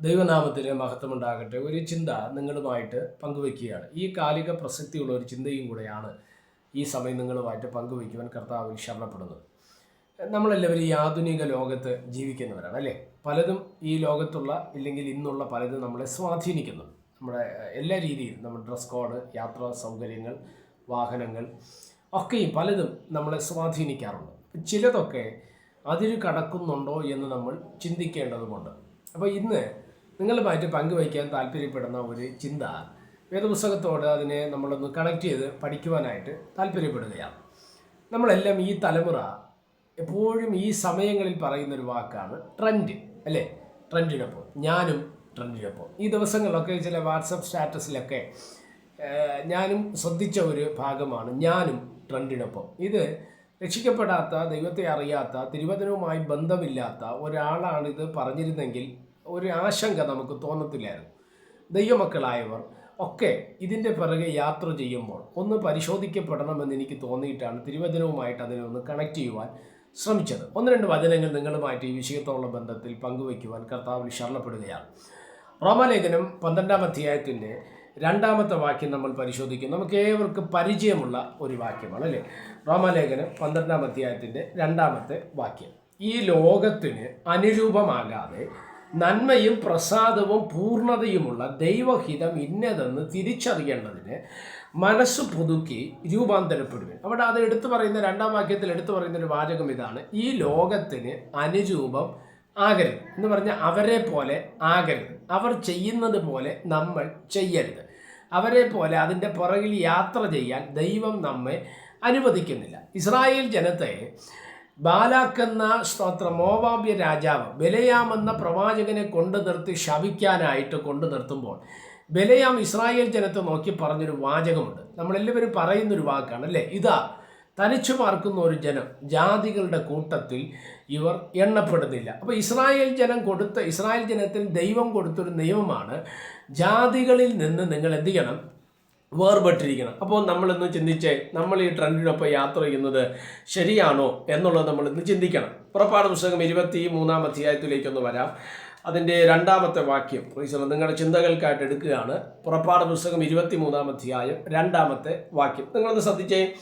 ദൈവനാമത്തിന് മഹത്വമുണ്ടാകട്ടെ. ഒരു ചിന്ത നിങ്ങളുമായിട്ട് പങ്കുവെക്കുകയാണ് ഈ കാലിക പ്രസക്തിയുള്ള ഒരു ചിന്തയും കൂടെയാണ് ഈ സമയം നിങ്ങളുമായിട്ട് പങ്കുവയ്ക്കുവാൻ കർത്താവിൽ ശരണപ്പെടുന്നത്. നമ്മളെല്ലാവരും ഈ ആധുനിക ലോകത്ത് ജീവിക്കുന്നവരാണ് അല്ലേ? പലതും ഈ ലോകത്തുള്ള ഇല്ലെങ്കിൽ ഇന്നുള്ള പലതും നമ്മളെ സ്വാധീനിക്കുന്നു. നമ്മുടെ എല്ലാ രീതിയിലും നമ്മുടെ ഡ്രസ് കോഡ് യാത്രാ സൗകര്യങ്ങൾ വാഹനങ്ങൾ ഒക്കെയും പലതും നമ്മളെ സ്വാധീനിക്കാറുണ്ട്. ചിലതൊക്കെ അതിൽ കടക്കുന്നുണ്ടോ എന്ന് നമ്മൾ ചിന്തിക്കേണ്ടതുകൊണ്ട് അപ്പോൾ ഇന്ന് നിങ്ങളുമായിട്ട് പങ്കുവയ്ക്കാൻ താല്പര്യപ്പെടുന്ന ഒരു ചിന്ത വേദപുസ്തകത്തോട് അതിനെ നമ്മളൊന്ന് കണക്ട് ചെയ്ത് പഠിക്കുവാനായിട്ട് താല്പര്യപ്പെടുകയാണ്. നമ്മളെല്ലാം ഈ തലമുറ എപ്പോഴും ഈ സമയങ്ങളിൽ പറയുന്ന ഒരു വാക്കാണ് ട്രെൻഡ് അല്ലേ? ട്രെൻഡിനൊപ്പം ഞാനും ട്രെൻഡിനൊപ്പം ഈ ദിവസങ്ങളിലൊക്കെ ചില വാട്സപ്പ് സ്റ്റാറ്റസിലൊക്കെ ഞാനും ശ്രദ്ധിച്ച ഒരു ഭാഗമാണ് ഞാനും ട്രെൻഡിനൊപ്പം ഇത് രക്ഷിക്കപ്പെടാത്ത ദൈവത്തെ അറിയാത്ത തിരുവചനവുമായി ബന്ധമില്ലാത്ത ഒരാളാണിത് പറഞ്ഞിരുന്നെങ്കിൽ ഒരു ആശങ്ക നമുക്ക് തോന്നത്തില്ലായിരുന്നു. ദൈവമക്കളായവർ ഒക്കെ ഇതിന്റെ പിറകെ യാത്ര ചെയ്യുമ്പോൾ ഒന്ന് പരിശോധിക്കപ്പെടണമെന്ന് എനിക്ക് തോന്നിയിട്ടാണ് തിരുവചനവുമായിട്ട് അതിനെ ഒന്ന് കണക്ട് ചെയ്യുവാൻ ശ്രമിച്ചത്. ഒന്ന് രണ്ട് വചനങ്ങൾ നിങ്ങളുമായിട്ട് ഈ വിഷയത്തോടുള്ള ബന്ധത്തിൽ പങ്കുവയ്ക്കുവാൻ കർത്താവിൽ ശരണപ്പെടുകയാണ്. റോമലേഖനം പന്ത്രണ്ടാം അധ്യായത്തിന്റെ രണ്ടാമത്തെ വാക്യം നമ്മൾ പരിശോധിക്കും. നമുക്ക് ഏവർക്കും പരിചയമുള്ള ഒരു വാക്യമാണ് അല്ലേ? റോമലേഖനം പന്ത്രണ്ടാം അധ്യായത്തിന്റെ രണ്ടാമത്തെ വാക്യം. ഈ ലോകത്തിന് അനുരൂപമാകാതെ നന്മയും പ്രസാദവും പൂർണതയുമുള്ള ദൈവഹിതം ഇന്നതെന്ന് തിരിച്ചറിയേണ്ടതിന് മനസ്സ് പുതുക്കി രൂപാന്തരപ്പെടുവൻ. അവിടെ അത് എടുത്തു പറയുന്ന രണ്ടാം വാക്യത്തിൽ എടുത്തു പറയുന്ന ഒരു വാചകം ഇതാണ്. ഈ ലോകത്തിന് അനുരൂപം ആകരുത് എന്ന് പറഞ്ഞാൽ അവരെ പോലെ ആകരുത്. അവർ ചെയ്യുന്നത് പോലെ നമ്മൾ ചെയ്യരുത്. അവരെ പോലെ അതിന്റെ പുറകിൽ യാത്ര ചെയ്യാൻ ദൈവം നമ്മെ അനുവദിക്കുന്നില്ല. ഇസ്രായേൽ ജനത്തെ ബാലാക്കെന്ന സ്തോത്ര മോവാബ്യ രാജാവ് എന്ന പ്രവാചകനെ കൊണ്ടു നിർത്തി ശവിക്കാനായിട്ട് കൊണ്ടു നിർത്തുമ്പോൾ ബലയാം ഇസ്രായേൽ ജനത്തെ നോക്കി പറഞ്ഞൊരു വാചകമുണ്ട്. നമ്മളെല്ലാവരും പറയുന്നൊരു വാക്കാണ് അല്ലേ? ഇതാ തനിച്ചു പാർക്കുന്ന ഒരു ജനം ജാതികളുടെ കൂട്ടത്തിൽ ഇവർ എണ്ണപ്പെടുന്നില്ല. അപ്പോൾ ഇസ്രായേൽ ജനം കൊടുത്ത ഇസ്രായേൽ ജനത്തിന് ദൈവം കൊടുത്തൊരു നിയമമാണ് ജാതികളിൽ നിന്ന് നിങ്ങൾ എന്ത് ചെയ്യണം? വേർപെട്ടിരിക്കണം. അപ്പോൾ നമ്മളിന്ന് ചിന്തിച്ച് നമ്മൾ ഈ ട്രെൻഡിനൊപ്പം യാത്ര ചെയ്യുന്നത് ശരിയാണോ എന്നുള്ളത് നമ്മളിന്ന് ചിന്തിക്കണം. പുറപ്പാട് പുസ്തകം ഇരുപത്തി മൂന്നാം അധ്യായത്തിലേക്കൊന്ന് വരാം. അതിന്റെ രണ്ടാമത്തെ വാക്യം നിങ്ങളുടെ ചിന്തകൾക്കായിട്ട് എടുക്കുകയാണ്. പുറപ്പാട് പുസ്തകം ഇരുപത്തി മൂന്നാം അധ്യായം രണ്ടാമത്തെ വാക്യം. നിങ്ങളൊന്ന് ശ്രദ്ധിച്ചേ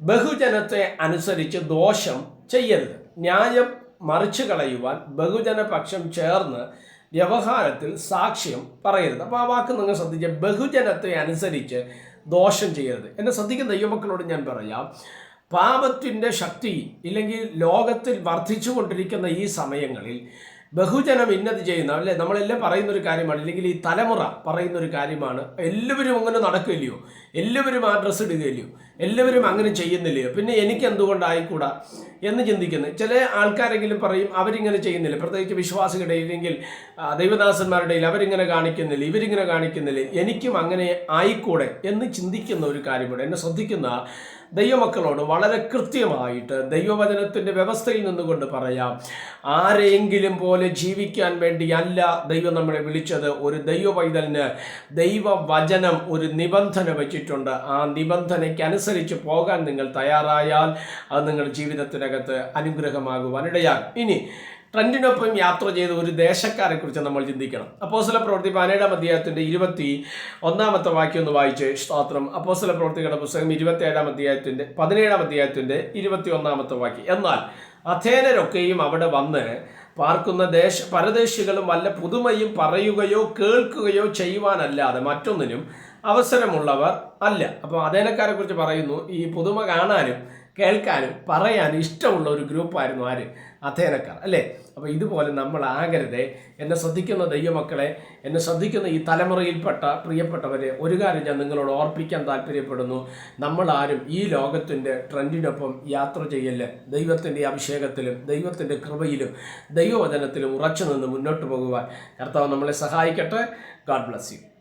ബഹുജനത്തെ അനുസരിച്ച് ദോഷം ചെയ്യരുത്. ന്യായം മറിച്ചു കളയുവാൻ ബഹുജനപക്ഷം ചേർന്ന് വ്യവഹാരത്തിൽ സാക്ഷ്യം പറയരുത്. അപ്പോൾ ആ വാക്ക് നിങ്ങൾ ശ്രദ്ധിക്കുക ബഹുജനത്തെ അനുസരിച്ച് ദോഷം ചെയ്യരുത്. എന്നെ ശ്രദ്ധിക്കുന്ന ദൈവമക്കളോട് ഞാൻ പറയാം പാപത്തിന്റെ ശക്തി ഇല്ലെങ്കിൽ ലോകത്തിൽ വർദ്ധിച്ചുകൊണ്ടിരിക്കുന്ന ഈ സമയങ്ങളിൽ ബഹുജനം ഇന്നത് ചെയ്യുന്ന അല്ലേ? നമ്മളെല്ലാം പറയുന്ന ഒരു കാര്യമാണ് ഇല്ലെങ്കിൽ ഈ തലമുറ പറയുന്ന ഒരു കാര്യമാണ്. എല്ലാവരും അങ്ങനെ നടക്കില്ലയോ എല്ലാവരും ആ ഡ്രസ്സ് ഇടുകയില്ലയോ? എല്ലാവരും അങ്ങനെ ചെയ്യുന്നില്ലയോ? പിന്നെ എനിക്ക് എന്തുകൊണ്ടായിക്കൂടാ എന്ന് ചിന്തിക്കുന്നത് ചില ആൾക്കാരെങ്കിലും പറയും അവരിങ്ങനെ ചെയ്യുന്നില്ല. പ്രത്യേകിച്ച് വിശ്വാസികളുടെ ഇല്ലെങ്കിൽ ആ, ദൈവദാസന്മാരുടെ അവരിങ്ങനെ കാണിക്കുന്നില്ല ഇവരിങ്ങനെ കാണിക്കുന്നില്ല. എനിക്കും അങ്ങനെ ആയിക്കൂടെ എന്ന് ചിന്തിക്കുന്ന ഒരു കാര്യമുണ്ട്. എന്നെ ശ്രദ്ധിക്കുന്ന ദൈവമക്കളോട് വളരെ കൃത്യമായിട്ട് ദൈവവചനത്തിന്റെ വ്യവസ്ഥയിൽ നിന്നുകൊണ്ട് പറയാം. ആരെങ്കിലും പോലെ ജീവിക്കാൻ വേണ്ടി അല്ല ദൈവം നമ്മളെ വിളിച്ചത്. ഒരു ദൈവ പൈതലിന് ദൈവവചനം ഒരു നിബന്ധന വെച്ചിട്ടുണ്ട്. ആ നിബന്ധനയ്ക്ക് പോകാൻ നിങ്ങൾ തയ്യാറായാൽ അത് നിങ്ങളുടെ ജീവിതത്തിനകത്ത് അനുഗ്രഹമാകുവാൻ ഇടയാകും ഇനി ട്രെൻഡിനൊപ്പം യാത്ര ചെയ്ത ഒരു ദേശക്കാരെ കുറിച്ച് നമ്മൾ ചിന്തിക്കണം. അപ്പോസല പ്രവൃത്തി പതിനേഴാം അധ്യായത്തിന്റെ ഇരുപത്തി ഒന്നാമത്തെ വാക്യം ഒന്ന് വായിച്ച് സ്തോത്രം. അപ്പോസല പ്രവൃത്തികളുടെ പുസ്തകം ഇരുപത്തേഴാം അധ്യായത്തിന്റെ പതിനേഴാം അധ്യായത്തിന്റെ ഇരുപത്തി ഒന്നാമത്തെ വാക്യം. എന്നാൽ അഥേനരൊക്കെയും അവിടെ വന്ന് പാർക്കുന്ന ദേശ പരദേശികളും വല്ല പുതുമയും പറയുകയോ കേൾക്കുകയോ ചെയ്യുവാനല്ലാതെ മറ്റൊന്നിനും അവസരമുള്ളവർ അല്ല. അപ്പോൾ അതേനക്കാരെ കുറിച്ച് പറയുന്നു ഈ പുതുമ കാണാനും കേൾക്കാനും പറയാനും ഇഷ്ടമുള്ള ഒരു ഗ്രൂപ്പായിരുന്നു ആര്? അധേനക്കാർ അല്ലേ? അപ്പോൾ ഇതുപോലെ നമ്മൾ ആകരുതേ. എന്നെ ശ്രദ്ധിക്കുന്ന ദൈവമക്കളെ എന്നെ ശ്രദ്ധിക്കുന്ന ഈ തലമുറയിൽപ്പെട്ട പ്രിയപ്പെട്ടവരെ ഒരു കാര്യം ഞാൻ നിങ്ങളോട് ഓർപ്പിക്കാൻ താല്പര്യപ്പെടുന്നു. നമ്മളാരും ഈ ലോകത്തിന്റെ ട്രെൻഡിനൊപ്പം യാത്ര ചെയ്യല്ല. ദൈവത്തിന്റെ അഭിഷേകത്തിലും ദൈവത്തിന്റെ കൃപയിലും ദൈവവചനത്തിലും ഉറച്ചു നിന്ന് മുന്നോട്ട് പോകുവാൻ. കർത്താവ് നമ്മളെ സഹായിക്കട്ടെ. God bless you